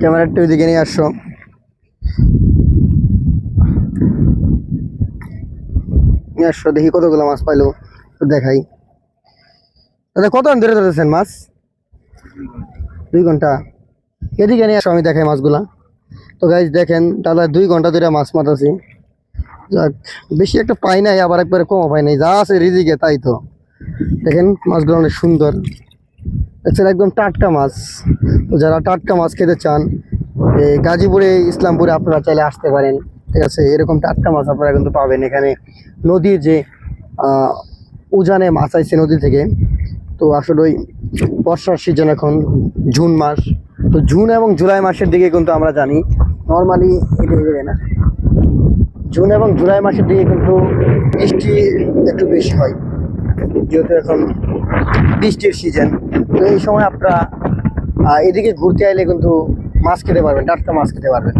Camera একটু ওইদিকে নিয়ে আসো। নিয়ে আসো, দেখি কতগুলো মাছ পাইলো দেখাই। দাদা কত ধরে ধরেছেন মাছ? দুই ঘণ্টা। এদিকে নিয়ে আসো, আমি দেখাই মাছগুলা। তো গাইজ দেখেন, তাহলে দুই ঘণ্টা ধরে মাছ মাতাছি যাক, বেশি একটা পাই নাই, আবার একবারে কমও পাই নাই। যা আছে রিজিকে, তাই তো। দেখেন, মাছগুলো অনেক সুন্দর। দেখছেন, একদম টাটকা মাছ। তো যারা টাটকা মাছ খেতে চান গাজীপুরে, ইসলামপুরে আপনারা চাইলে আসতে পারেন। ঠিক আছে, এরকম টাটকা মাছ আপনারা কিন্তু পাবেন এখানে। নদীর যে উজানে মাছ আইছে নদী থেকে, তো আসলে ওই বর্ষার সিজন এখন, জুন মাস। তো জুন এবং জুলাই মাসের দিকে কিন্তু আমরা জানি নর্মালি এটা না। জুন এবং জুলাই মাসের দিকে কিন্তু বৃষ্টি একটু বেশি হয়, যেহেতু এখন বৃষ্টির সিজন তো এই সময় আপনারা এদিকে ঘুরতে আইলে কিন্তু মাছ খেতে পারবেন টাটকা মাছ খেতে পারবেন।